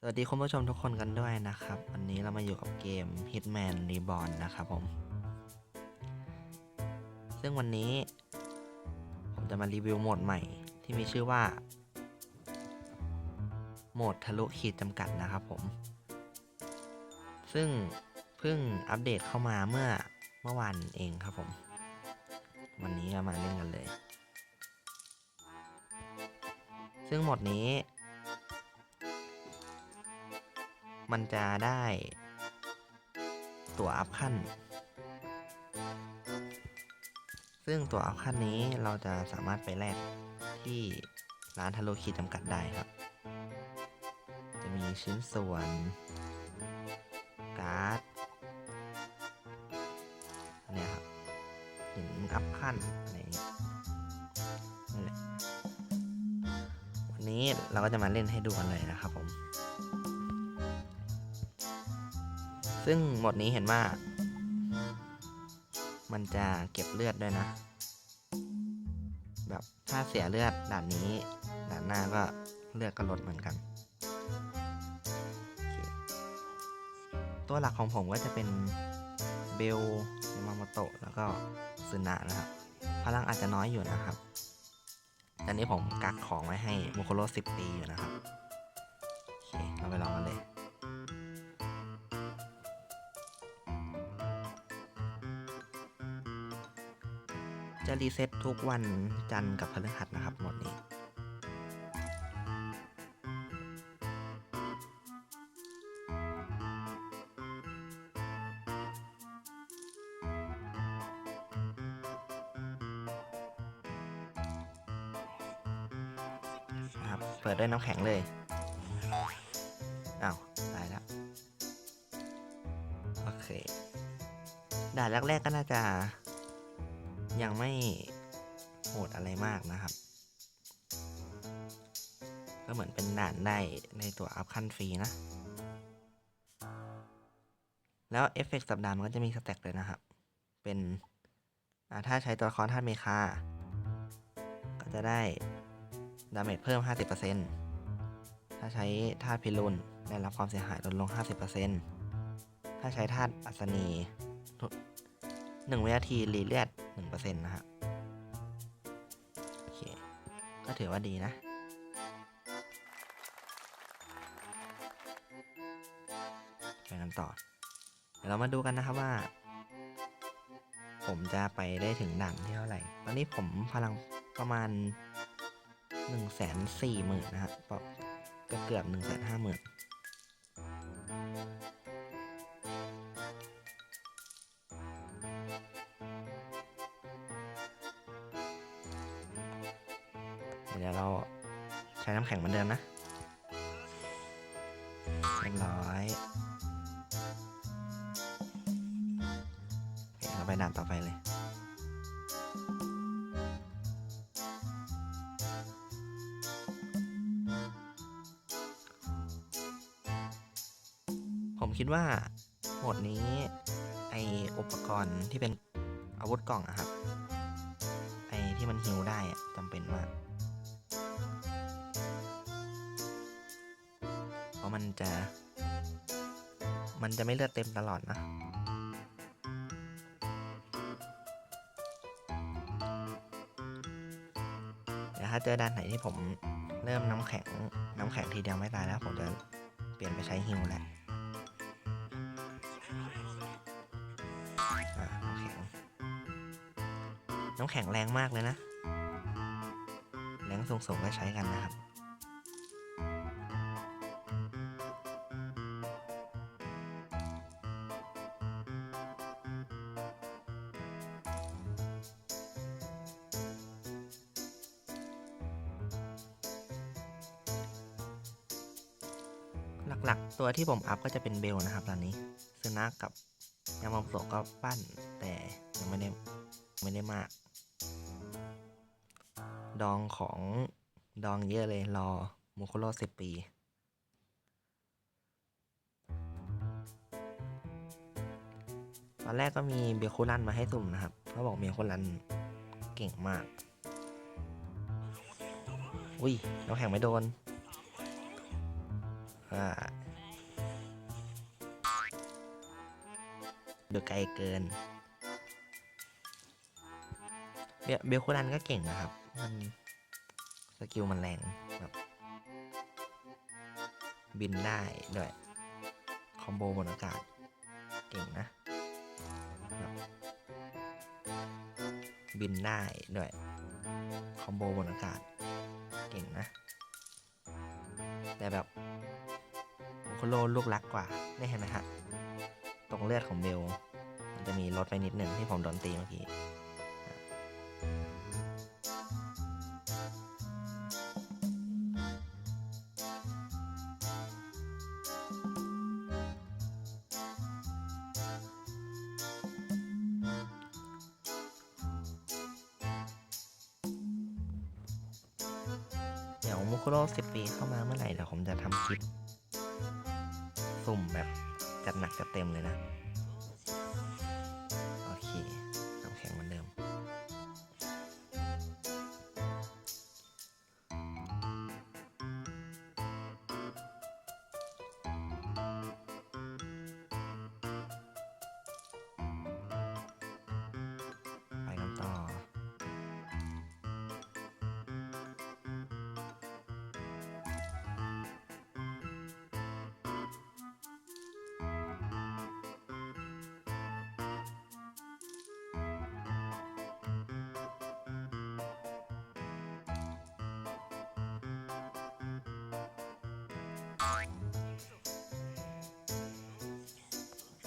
สวัสดีคุณผู้ชมทุกคนกันด้วยนะครับ วันนี้เรามาอยู่กับเกม Hitman Reborn นะครับผม ซึ่งวันนี้ ผมจะมารีวิวโหมดใหม่ที่มีชื่อว่า โหมดทะลุขีดจำกัดนะครับผม ซึ่งเพิ่งอัปเดตเข้ามาเมื่อเมื่อวานเองครับผม วันนี้ก็มาเล่นกันเลย ซึ่งโหมดนี้ มันจะได้ตัวอัพขั้น ซึ่งตัวอัพขั้นนี้เราจะสามารถไปแลกที่ร้านทาโลคีจำกัดได้ครับ จะมีชิ้นส่วน การ์ดอันเนี่ยครับหินอัพขั้นอะไรนี้วันนี้เราก็จะมาเล่นให้ดูกันเลยนะครับผม ซึ่งหมดนี้เห็นว่า มันจะเก็บเลือดด้วยนะ แบบถ้าเสียเลือดด่านนี้ ด่านหน้าก็เลือดก็ลดเหมือนกัน ตัวหลักของผมก็จะเป็นเบลยามาโมโตะแล้วก็ซึนะนะครับ พลังอาจจะน้อยอยู่นะครับต่นี้ผมกักของไว้ให้โมโคโรสิบปีอยู่นะครับ โอเค เราไปลองกันเลย จะรีเซ็ตทุกวันจันทร์กับพฤหัสนะครับหมดนี้ ครับเปิดด้วยน้ำแข็งเลยอ้าวตายแล้ว โอเคด่านแรก ๆ ก็น่าจะ ยังไม่โหดอะไรมากนะครับ ก็เหมือนเป็นด่านได้ในตัวอัพขั้นฟรีนะ แล้วเอฟเฟกต์สัปดาห์มันก็จะมีสแต็กเลยนะครับ เป็นถ้าใช้ตัวคอนธาเมคา ก็จะได้ดาเมจเพิ่ม 50%ถ้าใช้ธาตุพิรุณได้รับความเสียหายลดลง 50%ถ้าใช้ธาตุอัศนีหนึ่งวินาทีรีเลือด 1%นะฮะโอเคก็ถือว่าดีนะไปกันต่อ เดี๋ยวเรามาดูกันนะครับว่า ผมจะไปได้ถึงด่านที่เท่าไหร่ ตอนนี้ผมพลังประมาณ1นึ่งแสนสี่หมื่นนะครับเกือบหนึ่งแสนห้าหมื่น แข็งเหมือนเดิมนะเรียบร้อยเราไปด่านต่อไปเลยผมคิดว่าโหมดนี้ไออุปกรณ์ที่เป็นอาวุธกล่องอะครับ ไอที่มันฮิวได้จำเป็นมาก มันจะ มันจะไม่เลือดเต็มตลอดนะเดี๋ยวถ้าเจอด้านไหนที่ผมเริ่มน้ำแข็งน้ำแข็งทีเดียวไม่ตายแล้ว ผมจะเปลี่ยนไปใช้ฮิวแหละอะน้ำแข็งน้ำแข็งแรงมากเลยนะ แรงสูงๆก็ใช้กันนะครับ ตัวที่ผมอัพก็จะเป็นเบลนะครับตอนนี้ซึนากับยามาโตะก็ปั้นแต่ยังไม่ได้ไม่ได้มาก ดองของดองเยอะเลยรอโมโคโรสิบปีตอนแรกก็มีเบียคูลันมาให้สุ่มนะครับเขาบอกเบียคูลันเก่งมาก อุ้ยเราแข่งไม่โดนว่า ดูไกลเกินเบลเบลคูรันก็เก่งนะครับ มันสกิลมันแรงแบบบินได้ด้วยคอมโบบนอากาศ เก่งนะแบบบินได้ด้วยคอมโบบนอากาศ เก่งนะ แต่แบบโคโลลูกรักกว่าได้เห็นไหมฮะตรงเลือดของเบล จะมีลดไปนิดหนึ่งที่ผมโดนตีเมื่อกี้เดี๋ยวมุคุโร่สิบปีเข้ามาเมื่อไหร่เดี๋ยวผมจะทำคลิป สุ่มแบบจัดหนักจัดเต็มเลยนะ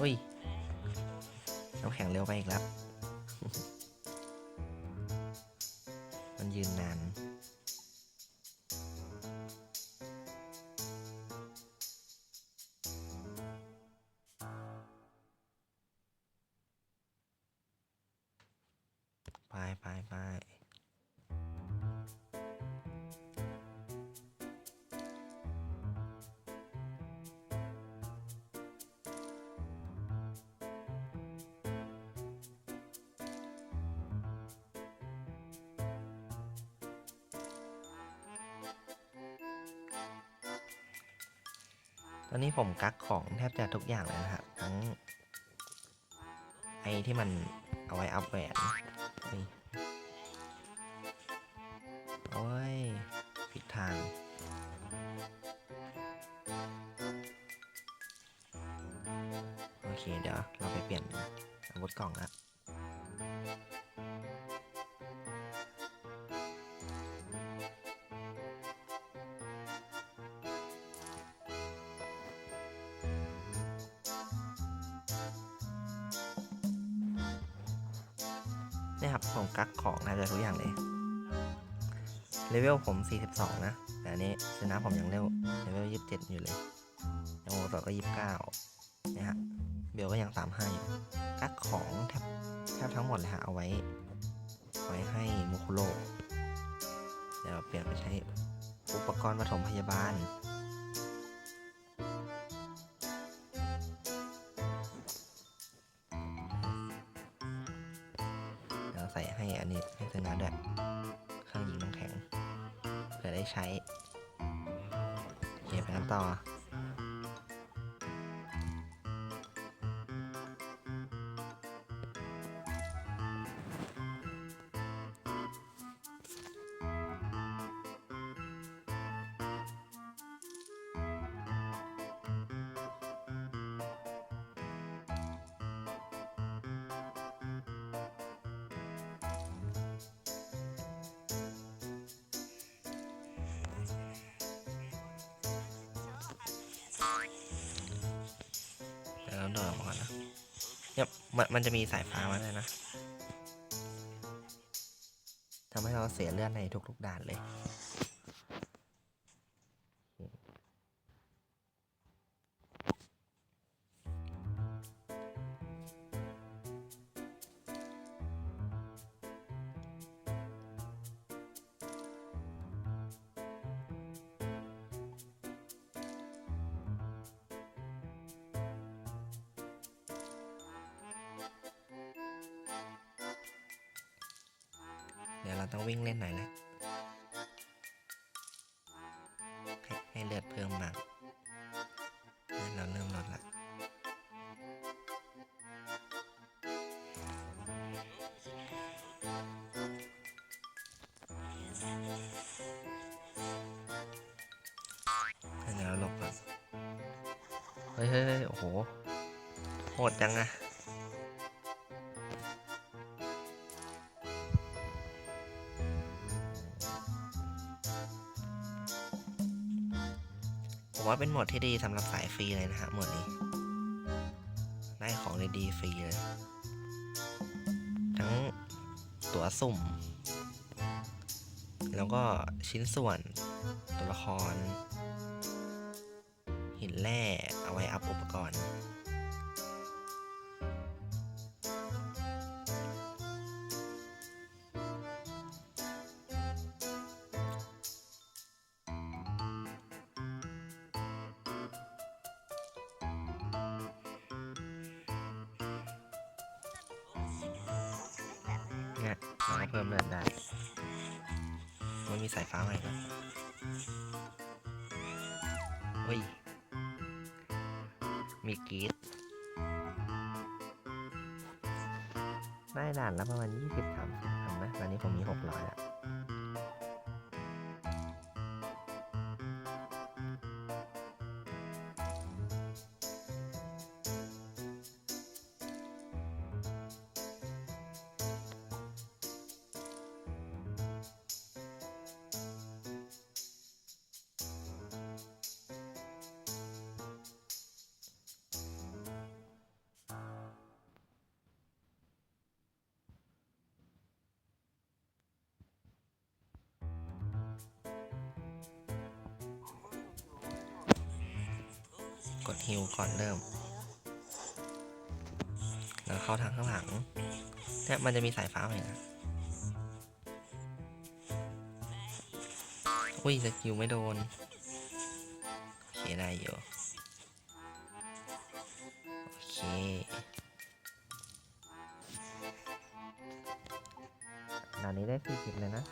อุ้ยน้ำแข็งเร็วไปอีกแล้ว มันยืนนาน ตอนนี้ผมกักของแทบจะทุกอย่างเลยนะครับทั้งไอที่มันเอาไว้อัพแหวนเฮ้ยโอ้ยผิดทางโอเคเดี๋ยวเราไปเปลี่ยนอาวุธกล่องละ เลเวลผม 42 นะ แต่อันนี้ชนะผมยังเลเวลเลเวล 27 อยู่เลยยังโมต่อก็ 29นะฮะเบลก็ยัง35อยู่กักของแทบแทบทั้งหมดเลยฮะ เอาไว้ ไว้ให้มุคุโรเดี๋ยวเปลี่ยนไปใช้อุปกรณ์ปฐมพยาบาล เดี๋ยวโดดออกมาก่อนนะเนี่ยมันมันจะมีสายฟ้ามาด้วยนะทำให้เราเสียเลือดในทุกๆด่านเลย ดี๋ยวเราต้องวิ่งเล่นหน่อยแหละให้ให้เลือดเพิ่มมางั้นเราเริ่มลดละเดี๋วหลบก่เฮ้ยเฮ้ยโอ้โหโหดจังอะ ว่าเป็นโหมดที่ดีสำหรับสายฟรีเลยนะฮะโหมดนี้ ได้ของดีๆฟรีเลย ทั้งตั๋วสุ่ม แล้วก็ชิ้นส่วน ตัวละคร หินแร่เอาไว้อัพอุปกรณ์ แล้วก็เพิ่มเลือดได้มันมีสายฟ้าใหม่ด้วยเฮ้ย มีกีดได้ด่านแล้วประมาณยี่สิบสามสิบคำนะตอนนี้ผมมีหกร้อยแล้ว กดฮิวก่อนเริ่ม แล้วเข้าทางข้างหลังเนี่ยมันจะมีสายฟ้าไหมนะ อุ้ยสกิลไม่โดน โอเคได้อยู่ โอเคด่านนี้ได้สี่สิบเลยนะ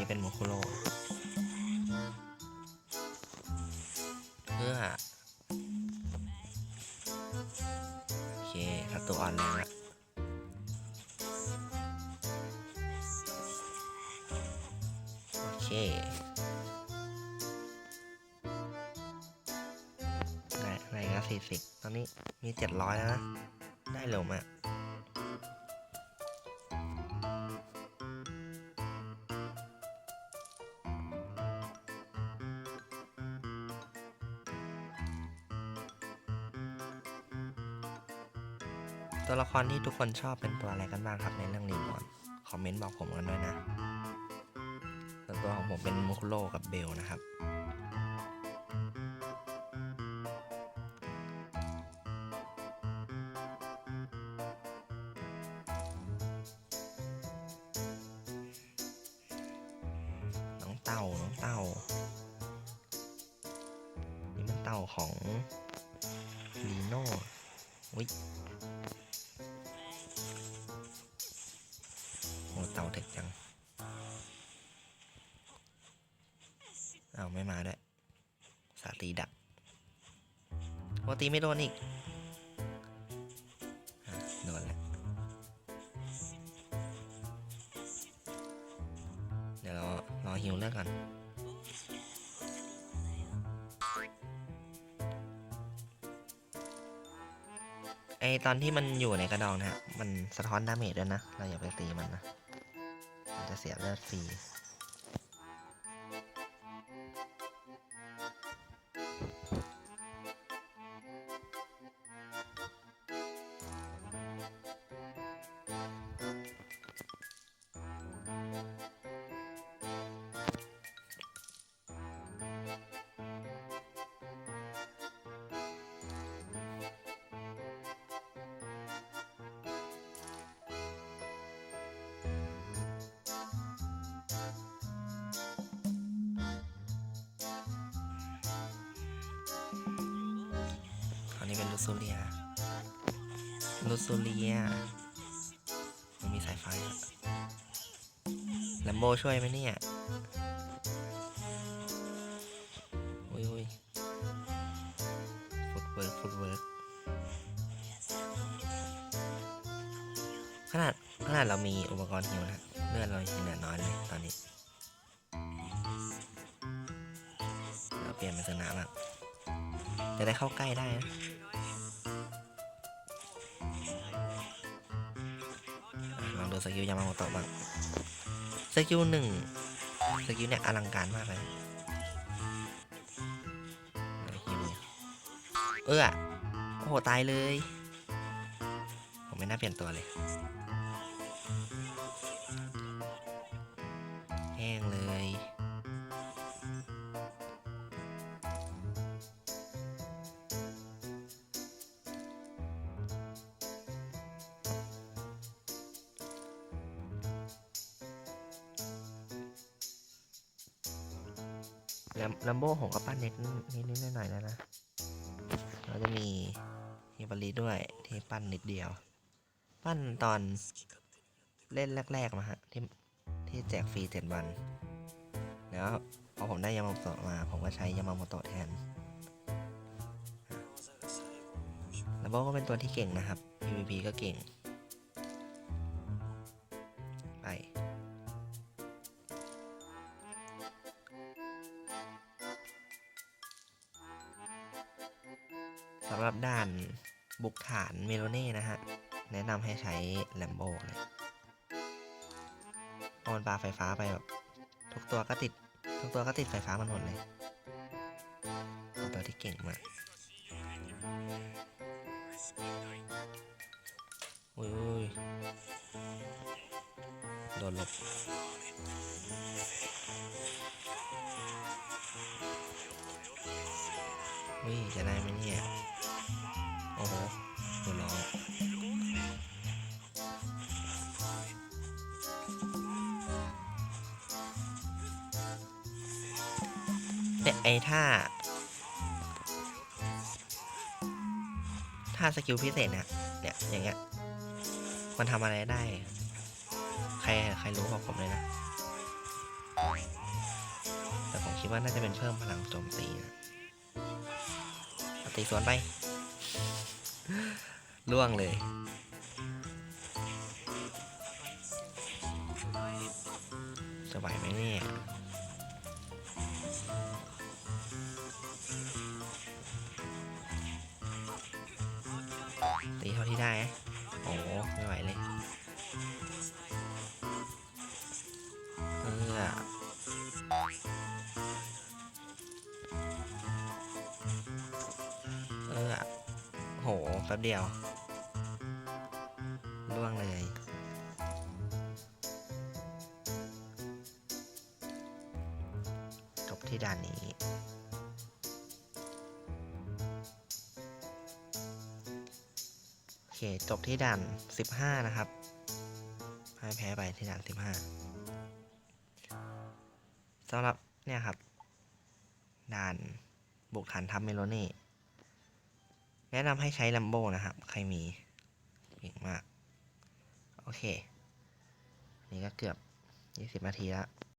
นี้เป็นโมคุโรเพื่อโอเคถ้าตัวอ่อนแรงละโอเคได้ได้แล้วสี่สิบตอนนี้มีเจ็ดร้อยแล้วนะ ได้เร็วมาก ครที่ทุกคนชอบเป็นตัวอะไรกันบ้างครับในเรื่องรีมอนคอมเมนต์บอกผมกันด้วยนะส่วนตัวของผมเป็นมุคุโรกับเบลนะครับน้องเต่าน้องเต่า นี่มันเต่าของลีโน่อุ้ย เต่าเด็กจังเอาไม่มาด้วยสาตีดักโอตีไม่โดนอีกโดนแล้วเดี๋ยวเรารอฮิวเลือดก่อนไอตอนที่มันอยู่ในกระดองนะฮะ มันสะท้อนดาเมจด้วยนะ เราอย่าไปตีมันนะ จะเสียเลือดฟรี โลูซูเลียโลูซูเลียมันมีสายไฟอะแลมโบช่วยไหมเนี่ยอุ้ยอุ้ยฟุตเวิร์กฟุตเวิร์กขนาดขนาดเรามีอุปกรณ์ฮิวนะเลือดเรายังเหลือน้อยเลยตอนนี้ เราเปลี่ยนเป็นสนามอะจะได้เข้าใกล้ได้นะ สกิลยามาโมโตะบ้างสกิลหนึ่งสกิลเนี่ยอลังการมากเลยเออโอ้โหตายเลย ผมไม่น่าเปลี่ยนตัวเลยแห้งเลย ล้วลัมโบ้ผมก็ปั้นเน็ตนิดนิดๆหน่อยแล้วนะ เราจะมีเฮบารีด้วยที่ปั้นนิดเดียว ปั้นตอนเล่นแรก ๆ มาฮะ ที่ที่แจกฟรีเจ็ดวัน แล้วพอผมได้ยามาโมโตะมา ผมก็ใช้ยามาโมโตะแทนลัมโบ้ก็เป็นตัวที่เก่งนะครับ PVP ก็เก่ง บุกฐานเมโลเน่นะฮะ แนะนำให้ใช้แลมโบเลยพราะมันปาไฟฟ้าไปแบบทุกตัวก็ติด ทุกตัวก็ติดไฟฟ้ามันหมดเลยเป็นตัวที่เก่งมากอุ้ยโดนหลบอุ้ยจะได้ไหมเนี่ย อ้โหหัวร้องเนี่ยไอ้ท่าท่าสกิลพิเศษเนี่ยเนี่ย อย่างเงี้ย มันทำอะไรได้ ใคร ใครรู้บอกผมเลยนะ แต่ผมคิดว่าน่าจะเป็นเพิ่มพลังโจมตีนะตีสวนไป ล่วงเลย สบายไหมเนี่ย แป๊บเดียวล่วงเลยจบที่ด่านนี้ โอเค จบที่ด่าน 15 นะครับพ่ายแพ้ไปที่ด่าน 15สำหรับเนี่ยครับ ด่านบุกฐานทัพเมโลนี่ นะนำให้ใช้ลัมโบนะครับ ใครมีเก่งมาก โอเค นี่ก็เกือบ 20 นาทีแล้ว